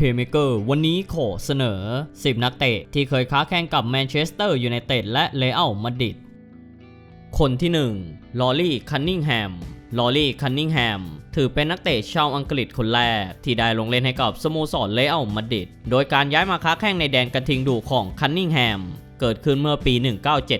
เพย์เมเกอร์วันนี้ขอเสนอ 10 นักเตะที่เคยค้าแข่งกับแมนเชสเตอร์ยูไนเต็ดและเลอัลมาดริดคนที่1ลอรี่คันนิงแฮมลอรี่คันนิงแฮมถือเป็นนักเตะชาวอังกฤษคนแรก ที่ได้ลงเล่นให้กับสโมสรเลอัลมาดริดโดยการย้ายมาค้าแข่งในแดนกระทิงดุของคันนิงแฮมเกิดขึ้นเมื่อปี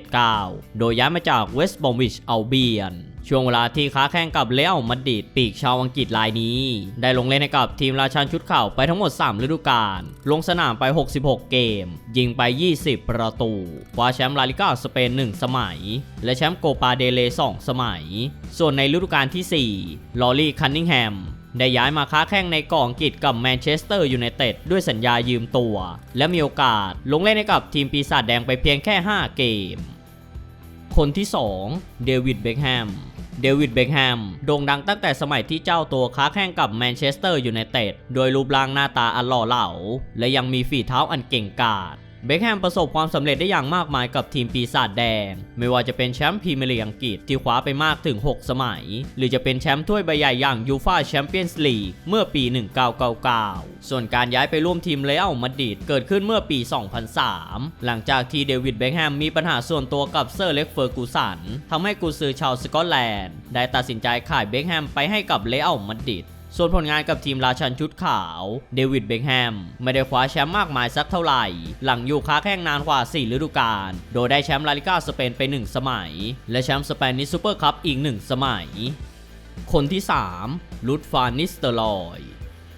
1979 โดยย้ายมาจากเวสต์บอมวิชอัลเบียน ช่วงเวลาที่ค้าแข่งกับเลอมาดริดปีกชาวอังกฤษรายนี้ ได้ลงเล่นให้กับทีมราชันชุดเข่าไปทั้งหมด 3 ฤดูกาล ลงสนามไป 66 เกม ยิงไป 20 ประตูคว้าแชมป์ลาลิกาสเปน 1 สมัย และแชมป์โกปาเดเล 2 สมัย ส่วนในฤดูกาลที่ 4 ลอรี่คันนิงแฮมได้ย้ายมาค้าแข่งในกองกิจกับแมนเชสเตอร์ยูไนเต็ดด้วยสัญญายืมตัว และมีโอกาสลงเล่นให้กับทีมปีศาจแดงไปเพียงแค่ 5 เกม คนที่ 2 เดวิดเบคแฮม เดวิดเบคแฮมโด่งดังตั้งแต่สมัยที่เจ้าตัวค้าแข่งกับแมนเชสเตอร์ยูไนเต็ดโดยรูปร่างหน้าตาอันหล่อเหลา และยังมีฝีเท้าอันเก่งกาจ เบคแฮมประสบความสำเร็จได้อย่างมากมายกับทีมปีศาจแดง ไม่ว่าจะเป็นแชมป์พรีเมียร์ลีกอังกฤษที่คว้าไปมากถึง 6 สมัย หรือจะเป็นแชมป์ถ้วยใบใหญ่อย่างยูฟาแชมเปี้ยนส์ลีกเมื่อปี 1999 ส่วนการย้ายไปร่วมทีมเลอัลมาดริดเกิดขึ้นเมื่อปี 2003 หลังจากที่เดวิดเบคแฮมมีปัญหาส่วนตัวกับเซอร์เล็กเฟอร์กูสันทำให้กูซือชาวสกอตแลนด์ ได้ตัดสินใจขายเบคแฮมไปให้กับเลอัลมาดริด ส่วนผลงานกับทีมราชันชุดขาว เดวิดเบคแฮม ไม่ได้คว้าแชมป์มากมายสักเท่าไหร่ หลังอยู่ค้าแข่งนานกว่า 4 ฤดูกาล โดยได้แชมป์ลาลิกาสเปนไป 1 สมัย และแชมป์สเปนิชซูเปอร์คัพอีก 1 สมัย คนที่ 3 ลุดฟานนิสเตอร์ลอย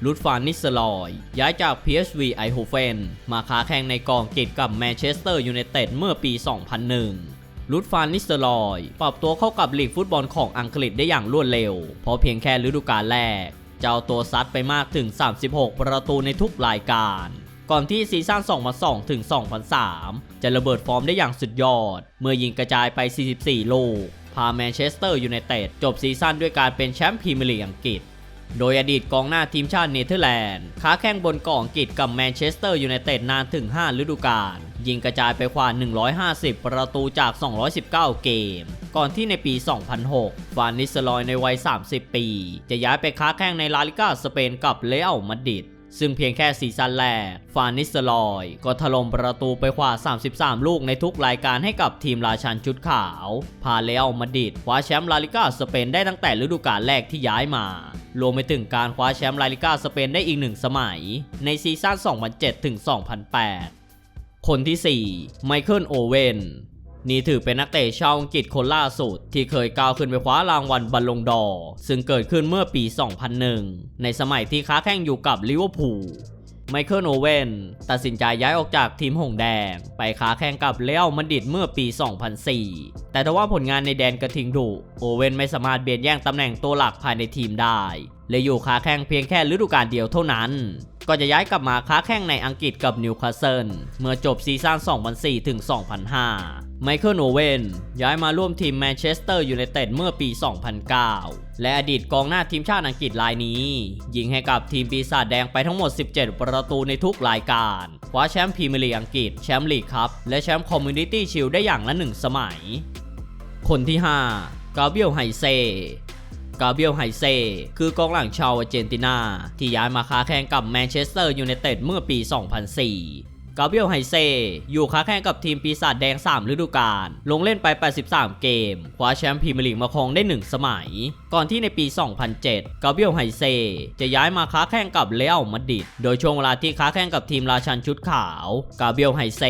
ลุดฟานนิสเตอร์ลอย ย้ายจาก PSV ไอโฮเฟนมาค้าแข่งในกองกิจกับแมนเชสเตอร์ยูไนเต็ดเมื่อปี 2001 ลุดฟานนิสเตอร์ลอย ปรับตัวเข้ากับลีกฟุตบอลของอังกฤษได้อย่างรวดเร็ว เพราะเพียงแค่ฤดูกาลแรก เจ้าตัวซัดไปมากถึง 36 ประตูในทุกรายการ ก่อนที่ซีซั่น2002ถึง2003 จะระเบิดฟอร์มได้อย่างสุดยอด เมื่อยิงกระจายไป 44 ลูก พาแมนเชสเตอร์ยูไนเต็ดจบซีซั่นด้วยการเป็นแชมป์พรีเมียร์ลีกอังกฤษ โดยอดีตกองหน้าทีมชาติเนเธอร์แลนด์ค้าแข่งบนกองกิจกับแมนเชสเตอร์ยูไนเต็ดนานถึง 5 ฤดูกาล ยิงกระจายไปกว่า 150 ประตูจาก 219 เกม ก่อนที่ในปี 2006 ฟานนิสลอยในวัย 30 ปี จะย้ายไปค้าแข่งในลาลิกาสเปนกับเลอัลมาดริดซึ่งเพียงแค่ซีซั่นแรก ฟานิสลอย ก็ถล่มประตูไปกว่า 33 ลูกในทุกรายการให้กับทีมราชันชุดขาว พาเลอัลมาดริดคว้าแชมป์ลาลิกาสเปนได้ตั้งแต่ฤดูกาลแรกที่ย้ายมา รวมไปถึงการคว้าแชมป์ลาลิกาสเปนได้อีกหนึ่งสมัย ในซีซั่น 2007 ถึง 2008 คนที่ 4 ไมเคิลโอเวนนี่ถือเป็นนักเตะชาวอังกฤษคนล่าสุด ที่เคยก้าวขึ้นไปคว้ารางวัลบอลลงดอ ซึ่งเกิดขึ้นเมื่อปี 2001 ในสมัยที่ค้าแข่งอยู่กับลิเวอร์พูล ไมเคิลโอเวนตัดสินใจย้ายออกจากทีมหงแดง ไปค้าแข่งกับเรอัลมาดิดเมื่อปี 2004 แต่ทว่าผลงานในแดนกระทิงดุโอเวนไม่สามารถเบียดแย่งตำแหน่งตัวหลักภายในทีมได้และอยู่ค้าแข่งเพียงแค่ฤดูกาลเดียวเท่านั้น ก็จะย้ายกลับมาค้าแข่งในอังกฤษกับนิวคาสเซิลเมื่อจบซีซั่น2004ถึง2005 ไมเคิลโอเวนย้ายมาร่วมทีมแมนเชสเตอร์ยูไนเต็ดเมื่อปี 2009 และอดีตกองหน้าทีมชาติอังกฤษรายนี้ ยิงให้กับทีมปีศาจแดงไปทั้งหมด 17 ประตูในทุกรายการ คว้าแชมป์พรีเมียร์ลีกอังกฤษ แชมป์ลีกคัพและแชมป์คอมมูนิตี้ชิลได้อย่างละหนึ่งสมัย คนที่ 5 กาเบียลไฮเซกาเบียลไฮเซคือกองหลังชาวอาร์เจนตินา ที่ย้ายมาค้าแข่งกับแมนเชสเตอร์ยูไนเต็ดเมื่อปี 2004 กาเบียลไฮเซ อยู่ค้าแข่งกับทีมปีศาจแดง 3 ฤดูกาล ลงเล่นไป 83 เกม คว้าแชมป์พรีเมียร์ลีกมาครองได้ 1 สมัย ก่อนที่ในปี 2007 กาเบียลไฮเซ จะย้ายมาค้าแข่งกับเลอัลมาดริด โดยช่วงเวลาที่ค้าแข่งกับทีมราชันชุดขาว กาเบียลไฮเซ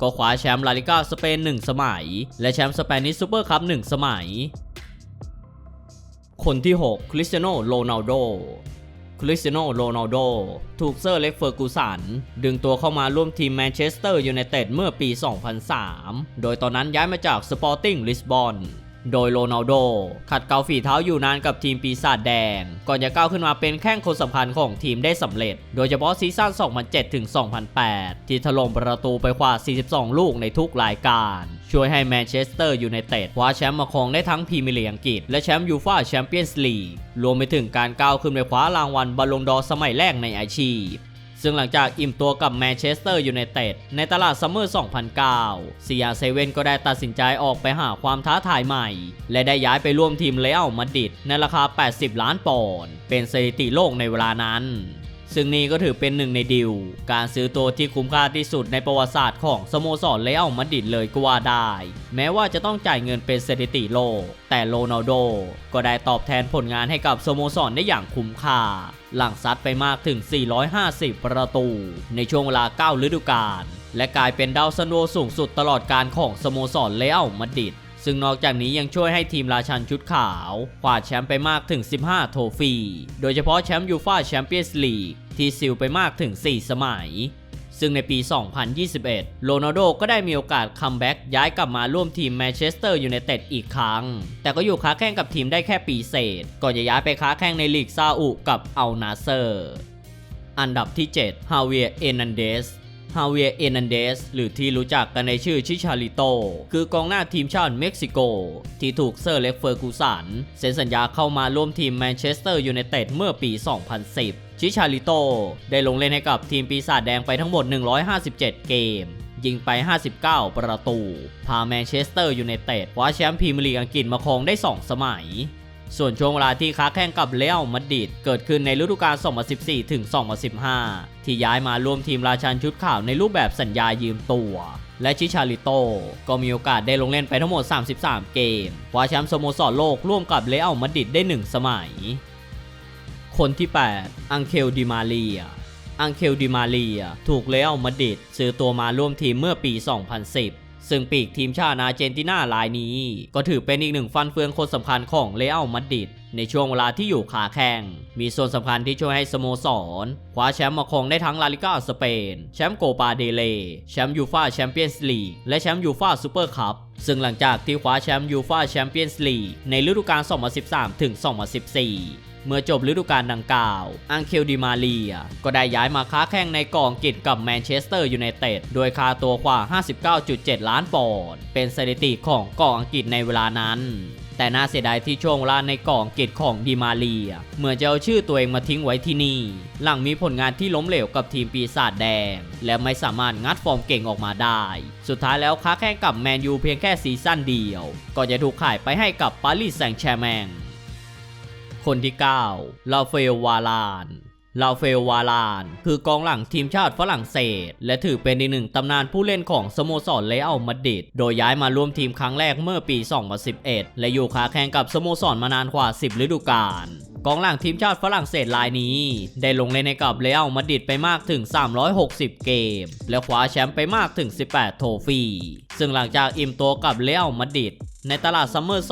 ก็คว้าแชมป์ลาลิก้าสเปน 1 สมัย และแชมป์สเปนิชซูเปอร์คัพ 1 สมัย คนที่ 6 คริสเตียโน โรนัลโด คริสเตียโนโรนัลโดถูกเซอร์เล็กเฟอร์กูสันดึงตัวเข้ามาร่วมทีมแมนเชสเตอร์ยูไนเต็ดเมื่อปี 2003 โดยตอนนั้นย้ายมาจากสปอร์ติ้งลิสบอน โดยโรนัลโดขัดเกลาฝีเท้าอยู่นานกับทีมปีศาจแดง ก่อนจะก้าวขึ้นมาเป็นแข้งคนสำคัญของทีมได้สำเร็จ โดยเฉพาะซีซั่น 2007 ถึง 2008 ที่ถล่มประตูไปกว่า 42 ลูกในทุกรายการ ช่วยให้แมนเชสเตอร์ยูไนเต็ดคว้าแชมป์มาครองได้ทั้งพรีเมียร์ลีกอังกฤษและแชมป์ยูฟ่าแชมเปี้ยนส์ลีก รวมไปถึงการก้าวขึ้นไปคว้ารางวัลบอลลงดอร์สมัยแรกในอาชีพ ซึ่งหลังจากอิ่มตัวกับแมนเชสเตอร์ยูไนเต็ดในตลาดซัมเมอร์ 2009ซียาเซเว่นก็ได้ตัดสินใจออกไปหาความท้าทายใหม่ และได้ย้ายไปร่วมทีมเลอัลมาดริดในราคา 80 ล้านปอนด์เป็นสถิติโลกในเวลานั้น ซึ่งนี่ก็ถือเป็นหนึ่งในดิว การซื้อตัวที่คุ้มค่าที่สุดในประวัติศาสตร์ของสโมสรเลอัลมาดริดเลยก็ว่าได้ แม้ว่าจะต้องจ่ายเงินเป็นสถิติโลก แต่โรนัลโดก็ได้ตอบแทนผลงานให้กับสโมสรได้อย่างคุ้มค่า หลังซัดไปมากถึง 450 ประตู ในช่วงเวลา 9 ฤดูกาลและกลายเป็นดาวซันโวสูงสุดตลอดการของสโมสรเลอัลมาดริด ซึ่งนอกจากนี้ยังช่วยให้ทีมราชันชุดขาวคว้าแชมป์ไปมากถึง 15 โทฟี่ โดยเฉพาะแชมป์ยูฟ่าแชมเปี้ยนส์ลีกที่ซิลไปมากถึง 4 สมัย ซึ่งในปี 2021 โรนัลโดก็ได้มีโอกาสคัมแบ็กย้ายกลับมาร่วมทีมแมนเชสเตอร์ยูไนเต็ดอีกครั้ง แต่ก็อยู่ค้าแข่งกับทีมได้แค่ปีเศษ ก่อนจะย้ายไปค้าแข่งในลีกซาอุกับอัลนาเซอร์ อันดับที่ 7 ฮาเวียเอนันเดส ฮาเวียเอนันเดสหรือที่รู้จักกันในชื่อชิชาริโต คือกองหน้าทีมชาติเม็กซิโก ที่ถูกเซอร์เล็กเฟอร์กูสันเซ็นสัญญาเข้ามาร่วมทีมแมนเชสเตอร์ยูไนเต็ดเมื่อปี 2010 ชิชาริโต ได้ลงเล่นให้กับทีมปีศาจแดงไปทั้งหมด 157 เกมยิงไป 59 ประตู พาแมนเชสเตอร์ยูไนเต็ดคว้าแชมป์พรีเมียร์ลีกอังกฤษมาครองได้ 2 สมัย ส่วนช่วงเวลาที่ค้าแข่งกับเรอัลมาดริดเกิดขึ้นในฤดูกาล 2014 ถึง 2015 ที่ย้ายมาร่วมทีมราชันชุดขาวในรูปแบบสัญญายืมตัว และชิชาริโตก็มีโอกาสได้ลงเล่นไปทั้งหมด 33 เกมคว้าแชมป์สโมสรโลกร่วมกับเรอัลมาดริดได้ 1 สมัย คนที่ 8 อังเคลดิมาเลียอังเคลดิมาเลีย ถูกเรอัลมาดริดซื้อตัวมาร่วมทีมเมื่อปี 2010 ซึ่งปีกทีมชาติอาร์เจนตินารายนี้ ก็ถือเป็นอีกหนึ่งฟันเฟืองคนสำคัญของเรอัลมาดริดในช่วงเวลาที่อยู่ขาแข่ง มีส่วนสำคัญที่ช่วยให้สโมสรคว้าแชมป์มาครองได้ทั้งลาลิก้าสเปน แชมป์โกปาเดเล แชมป์ยูฟาแชมเปี้ยนส์ลีก และแชมป์ยูฟาซูเปอร์คัพ ซึ่งหลังจากที่คว้าแชมป์ยูฟาแชมเปี้ยนส์ลีกในฤดูกาล 2013 ถึง 2014 เมื่อจบฤดูกาลดังกล่าว อังเคลดิมาเลีย ก็ได้ย้ายมาค้าแข่งในกองอังกฤษกับแมนเชสเตอร์ยูไนเต็ด โดยค่าตัวกว่า 59.7 ล้านปอนด์ เป็นสถิติของกองอังกฤษในเวลานั้นแต่น่าเสียดายที่ช่วงเวลาในกองอังกฤษของดิมาเลียเหมือนจะเอาชื่อตัวเองมาทิ้งไว้ที่นี่ หลังมีผลงานที่ล้มเหลวกับทีมปีศาจแดง และไม่สามารถงัดฟอร์มเก่งออกมาได้ สุดท้ายแล้วค้าแข่งกับแมนยูเพียงแค่ซีซั่นเดียว ก็จะถูกขายไปให้กับปารีสแซงต์แชร์แมง คนที่ 9 ลาเฟลวาลานลาเฟลวาลาน คือกองหลังทีมชาติฝรั่งเศส และถือเป็นอีกหนึ่งตำนานผู้เล่นของสโมสรเลอัลมาดริดโดยย้ายมาร่วมทีมครั้งแรกเมื่อปี 2011 และอยู่ค้าแข่งกับสโมสรมานานกว่า 10 ฤดูกาลกองหลังทีมชาติฝรั่งเศสรายนี้ ได้ลงเล่นให้กับเรอัลมาดริดไปมากถึง 360 เกม และคว้าแชมป์ไปมากถึง 18 โทฟี่ ซึ่งหลังจากอิ่มตัวกับเรอัลมาดริด ในตลาดซัมเมอร์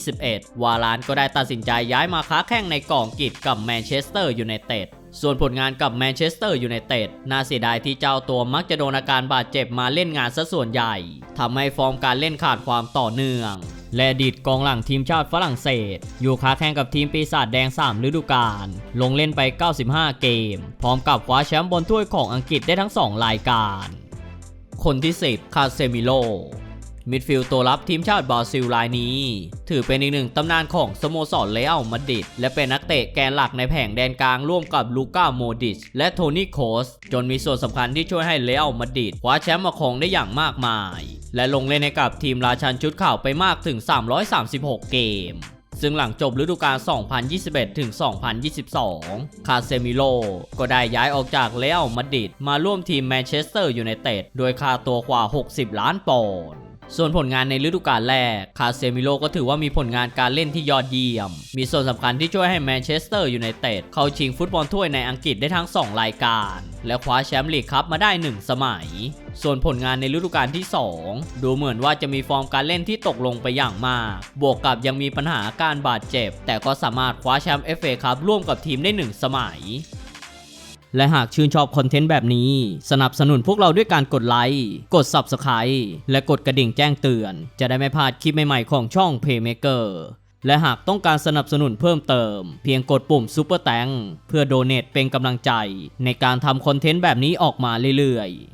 2021 วาลานก็ได้ตัดสินใจย้ายมาค้าแข่งในกองกิจกับแมนเชสเตอร์ยูไนเต็ด ส่วนผลงานกับแมนเชสเตอร์ยูไนเต็ดน่าเสียดายที่เจ้าตัวมักจะโดนอาการบาดเจ็บมาเล่นงานซะส่วนใหญ่ ทำให้ฟอร์มการเล่นขาดความต่อเนื่อง และดีตกองหลังทีมชาติฝรั่งเศส อยู่ค้าแข่งกับทีมปีศาจแดง 3 ฤดูกาล ลงเล่นไป 95 เกม พร้อมกับคว้าแชมป์บนถ้วยของอังกฤษได้ทั้ง 2 รายการ คนที่ 10 คาเซมิโล มิดฟิลด์ตัวรับทีมชาติบราซิลรายนี้ ถือเป็นอีกหนึ่งตำนานของสโมสรเรอัลมาดริดและเป็นนักเตะแกนหลักในแผงแดนกลางร่วมกับลูก้าโมดิชและโทนี่โคสจนมีส่วนสำคัญที่ช่วยให้เรอัลมาดริดคว้าแชมป์มาครองได้อย่างมากมาย และลงเล่นให้กับทีมราชันชุดข่าวไปมากถึง 336 เกมซึ่งหลังจบฤดูกาล 2021 ถึง 2022 คาเซมิโล ก็ได้ย้ายออกจากเรอัลมาดริดมาร่วมทีมแมนเชสเตอร์ยูไนเต็ด โดยค่าตัวกว่า 60 ล้านปอนด์ ส่วนผลงานในฤดูกาลแรก คาเซมิโลก็ถือว่ามีผลงานการเล่นที่ยอดเยี่ยม มีส่วนสำคัญที่ช่วยให้แมนเชสเตอร์ยูไนเต็ดเข้าชิงฟุตบอลถ้วยในอังกฤษได้ทั้ง 2 รายการ และคว้าแชมป์ลีกคัพมาได้ 1 สมัย ส่วนผลงานในฤดูกาลที่ 2 ดูเหมือนว่าจะมีฟอร์มการเล่นที่ตกลงไปอย่างมาก บวกกับยังมีปัญหาการบาดเจ็บ แต่ก็สามารถคว้าแชมป์เอฟเอคัพร่วมกับทีมได้ 1 สมัย และหากชื่นชอบคอนเทนต์แบบนี้ สนับสนุนพวกเราด้วยการกดไลค์ กด Subscribe และกดกระดิ่งแจ้งเตือน จะได้ไม่พลาดคลิปใหม่ๆของช่อง Paymaker และหากต้องการสนับสนุนเพิ่มเติม เพียงกดปุ่ม Super t h a n k เพื่อโดเน a t เป็นกำลังใจ ในการทำคอนเทนต์แบบนี้ออกมาเรื่อยๆ